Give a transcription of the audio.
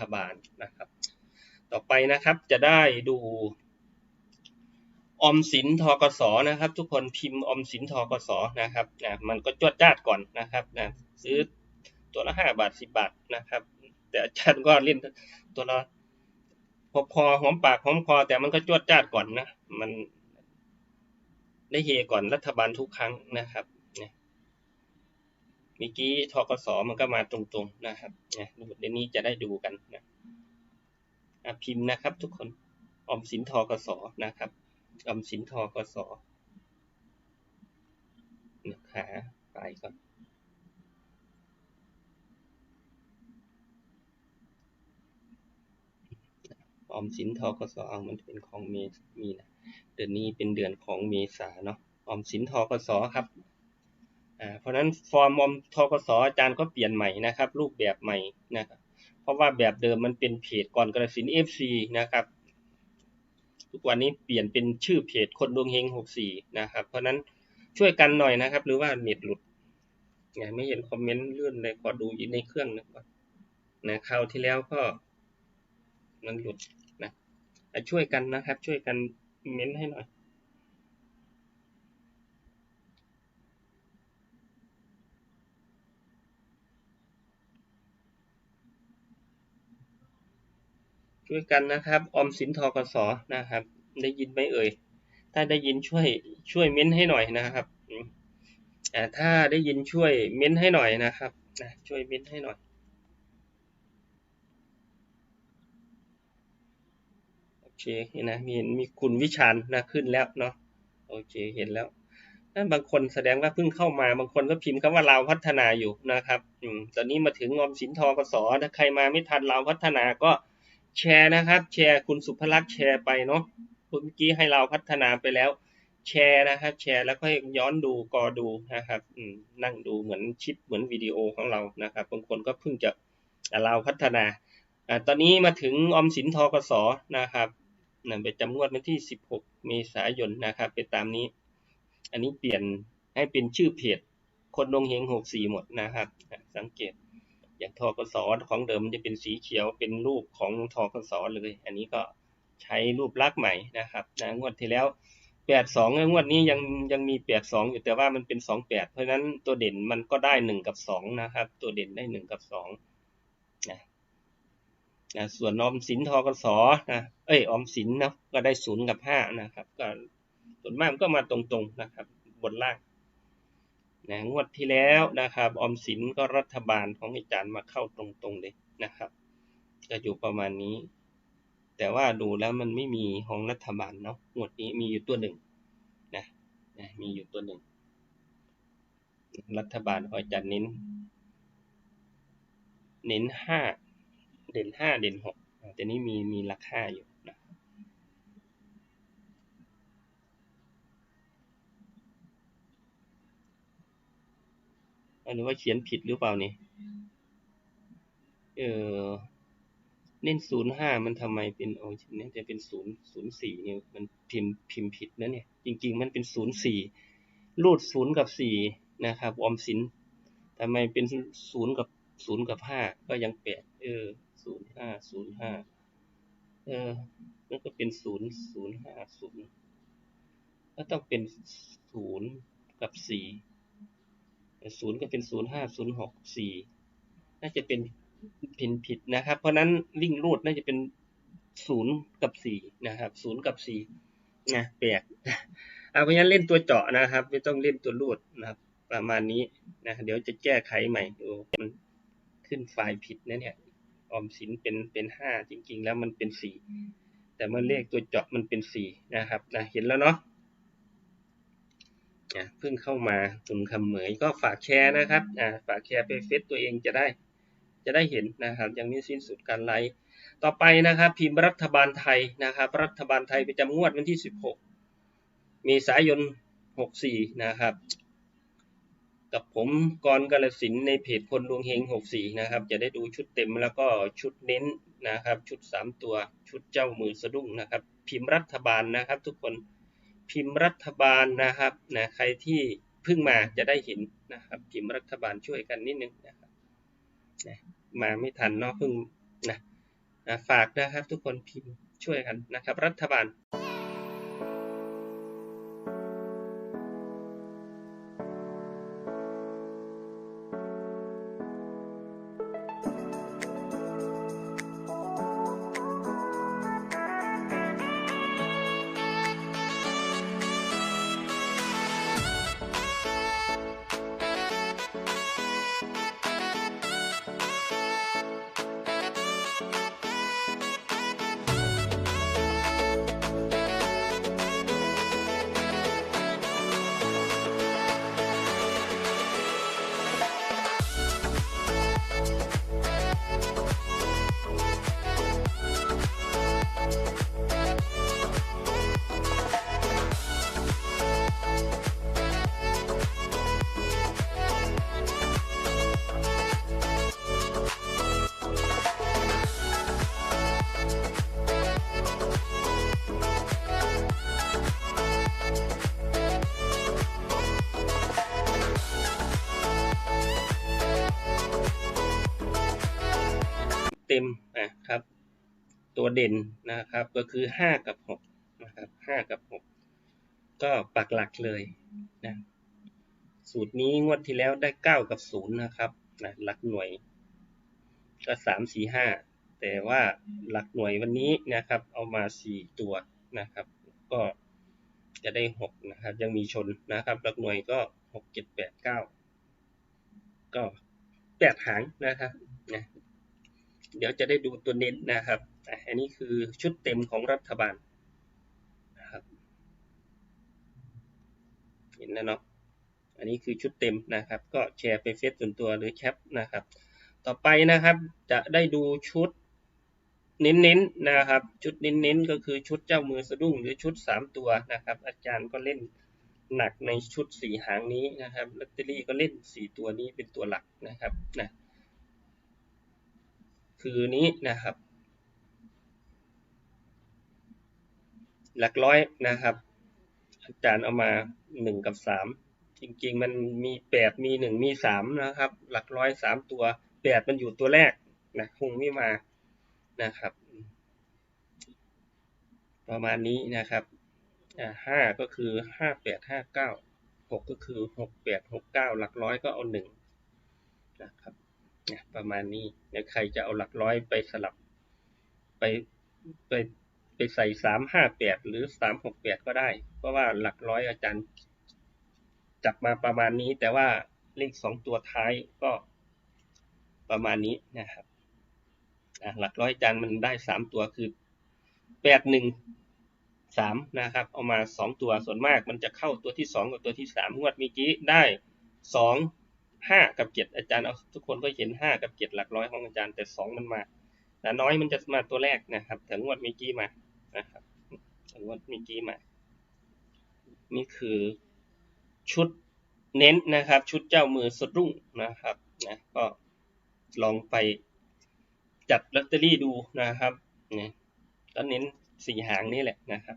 ฐบาลนะครับ ต่อไปนะครับจะได้ดูออมสินทกสนะครับ ทุกคนพิมพ์ออมสินทกสนะครับนะมันก็จวดจ้าดก่อนนะครับนะซื้อตัวละห้าบาทสิบาทนะครับ แต่อาจารย์ก็เล่นตัวละพอพอหอมปากหอมคอ แต่มันก็จวดจ้าดก่อนนะ มันได้เฮก่อนรัฐบาลทุกครั้งนะครับ เมื่อกี้ทกสมันก็มาตรงๆนะครับเนี่ยเดี๋ยวนี้จะได้ดูกันนะพิมพ์นะครับ ทุกคนออมสินทกสนะครับออมสินทกสนะคะไปก่อนออมสินทกสเอามันเป็นของเมมีนะเดือนนี้เป็นเดือนของเมษาเนาะออมสินทกสครับ เพราะนั้นฟอร์มออมทกสอาจารย์ก็เปลี่ยนใหม่นะครับ รูปแบบใหม่นะครับเพราะว่าแบบเดิมมันเป็นเพจก่อนกระสินเอฟซีนะครับ ทุกวันนี้เปลี่ยนเป็นชื่อเพจคนดวงเฮงหกสี่นะครับ เพราะนั้นช่วยกันหน่อยนะครับ หรือว่าเน็ตหลุดไงไม่เห็นคอมเมนต์เลื่อนเลยขอดูในเครื่องนะก่อนนะคราวที่แล้วก็มันหลุดนะช่วยกันนะครับ ช่วยกันเม้นให้หน่อย ช่วยกันนะครับออมสินทกสนะครับ ได้ยินไหมเอ่ย ถ้าได้ยินช่วยช่วยเม้นให้หน่อยนะครับอ่าถ้าได้ยินช่วยเม้นให้หน่อยนะครับนะช่วยเม้นให้หน่อยโอเคเห็นนะมีมีคุณวิชาญนะขึ้นแล้วเนาะโอเคเห็นแล้วนั่นบางคนแสดงว่าเพิ่งเข้ามาบางคนก็พิมพ์คำว่าเราพัฒนาอยู่นะครับอืมตอนนี้มาถึงออมสินทอกสถ้าใครมาไม่ทันเราพัฒนาก็ แชร์นะครับ แชร์คุณสุภลักษณ์แชร์ไปเนาะเมื่อกี้ให้เราพัฒนาไปแล้ว แชร์นะครับ แชร์แล้วก็ย้อนดูกอดูนะครับนั่งดูเหมือนชิปเหมือนวิดีโอของเรานะครับบางคนก็เพิ่งจะเราพัฒนาอตอนนี้มาถึงออมสินทอกสนะครับนะไปจำงวดวันที่ 16 เมษายนนะครับ ไปตามนี้ อันนี้เปลี่ยนให้เป็นชื่อเพจคนดงเฮง 64 หมดนะครับ สังเกต อย่างทกสของเดิมมันจะเป็นสีเขียวเป็นรูปของทกสเลย อันนี้ก็ใช้รูปลักษณ์ใหม่นะครับนะงวดที่แล้ว82งวดนี้ยังยังมี82อยู่แต่ว่ามันเป็น28เพราะฉะนั้นตัวเด่นมันก็ได้1กับ2นะครับ ตัวเด่นได้1กับ2นะนะส่วนออมสินทกสนะเอ้ยออมสินเนาะก็ได้ศูนย์กับห้านะครับ ก็ส่วนมากก็มาตรงๆนะครับ บนล่าง นะงวดที่แล้วนะครับออมสินก็รัฐบาลของอาจารย์มาเข้าตรงๆเลยนะครับจะอยู่ประมาณนี้ แต่ว่าดูแล้วมันไม่มีของรัฐบาลเนาะงวดนี้มีอยู่ตัวหนึ่งนะนะมีอยู่ตัวหนึ่ง รัฐบาลของอาจารย์เน้น เน้นห้าเด่นห้าเด่นหกแต่นี้มีมีราคาอยู่ หรือว่าเขียนผิดหรือเปล่านี่ เออเน้นศูนย์ห้ามันทำไมเป็นโอ้ยเนี่ยจะเป็นศูนย์ศูนย์สี่เนี่ยมันพิมพ์พิมพ์ผิดนะเนี่ย จริง ๆ มันเป็นศูนย์สี่รูดศูนย์กับสี่นะครับออมสินทำไมเป็นศูนย์กับศูนย์กับห้าก็ยังแปดเออศูนย์ห้าศูนย์ห้าเออมันก็เป็นศูนย์ศูนย์ห้าศูนย์ก็ต้องเป็นศูนย์กับสี่ ศูนย์ก็เป็นศูนย์ห้าศูนย์หกสี่น่าจะเป็นผิดผิดนะครับ เพราะนั้นลิงรูดน่าจะเป็นศูนย์กับสี่นะครับศูนย์กับสี่นะแปลกเอาเพราะฉะนั้นเล่นตัวเจาะนะครับ ไม่ต้องเล่นตัวรูดนะครับ ประมาณนี้นะเดี๋ยวจะแก้ไขใหม่ดูมันขึ้นไฟล์ผิดนะเนี่ยออมสินเป็นเป็นห้าจริง ๆ แล้วมันเป็นสี่แต่เมื่อเลขตัวเจาะมันเป็นสี่นะครับนะเห็นแล้วเนาะ เพิ่งเข้ามาคุณคำเหมยก็ฝากแชร์นะครับอ่าฝากแชร์ไปเฟซตัวเองจะได้ จะได้เห็นนะครับยังไม่สิ้นสุดการไลฟ์ต่อไปนะครับพิมพ์รัฐบาลไทยนะครับ รัฐบาลไทยประจำงวดวันที่ 16 เมษายน 64 นะครับ กับผมกรกาลสินในเพจคนดวงเฮง 64 นะครับ จะได้ดูชุดเต็มแล้วก็ชุดเน้นนะครับ ชุด 3 ตัวชุดเจ้ามือสะดุ้งนะครับ พิมพ์รัฐบาลนะครับทุกคน พิมพ์รัฐบาลนะครับนะใครที่เพิ่งมาจะได้เห็นนะครับพิมพ์รัฐบาลช่วยกันนิดนึงนะครับนะมาไม่ทันเนาะเพิ่งนะนะฝากนะครับทุกคนพิมพ์ช่วยกันนะครับ รัฐบาล มนะครับ ตัวเด่นนะครับก็คือห้ากับหกนะครับห้ากับหกก็ปักหลักเลยนะสูตรนี้งวดที่แล้วได้เก้ากับศูนย์นะครับนะหลักหน่วยก็สามสี่ห้าแต่ว่าหลักหน่วยวันนี้นะครับ เอามาสี่ตัวนะครับ ก็จะได้หกนะครับ ยังมีชนนะครับ หลักหน่วยก็หกเจ็ดแปดเก้าก็แปดหางนะครับนะ เดี๋ยวจะได้ดูตัวเน้นนะครับ อันนี้คือชุดเต็มของรัฐบาลนะครับเห็นนะเนาะ อันนี้คือชุดเต็มนะครับ ก็แชร์ไปเฟซส่วนตัวหรือแคปนะครับ ต่อไปนะครับจะได้ดูชุดเน้นๆนะครับ ชุดเน้นๆก็คือชุดเจ้ามือสะดุ้งหรือชุดสามตัวนะครับ อาจารย์ก็เล่นหนักในชุดสี่หางนี้นะครับลอตเตอรี่ก็เล่นสี่ตัวนี้เป็นตัวหลักนะครับนะ คือนี้นะครับ หลักร้อยนะครับ อาจารย์เอามาหนึ่งกับสามจริงๆ มันมีแปดมีหนึ่งมีสามนะครับ หลักร้อยสามตัวแปดมันอยู่ตัวแรกนะคงไม่มานะครับ ประมาณนี้นะครับห้าก็คือห้าแปดห้าเก้าหกก็คือหกแปดหกเก้าหลักร้อยก็เอาหนึ่งนะครับ ประมาณนี้เดี๋ยใครจะเอาหลักร้อยไปสลับ ไปไปไปใส่สามห้าแปดหรือสามหกแปดก็ได้ เพราะว่าหลักร้อยอาจารย์ จับมาประมาณนี้ แต่ว่าเลขสองตัวท้ายก็ประมาณนี้นะครับหลักร้อยอาจารย์มันได้สามตัวคือแปดหนึ่งสามนะครับ เอามาสองตัวส่วนมากมันจะเข้าตัวที่สองกับตัวที่สามงวดเมื่อกี้ได้สอง ห้ากับเจ็ดอาจารย์เอาทุกคนก็เห็นห้ากับเจ็ดหลักร้อยของอาจารย์แต่สองมันมาแต่น้อยมันจะมาตัวแรกนะครับ แต่งวดเมื่อกี้มานะครับงวดเมื่อกี้มา นี่คือชุดเน้นนะครับ ชุดเจ้ามือสดรุ่งนะครับนะก็ลองไปจัดลอตเตอรี่ดูนะครับเนี่ยก็เน้นสี่หางนี่แหละนะครับ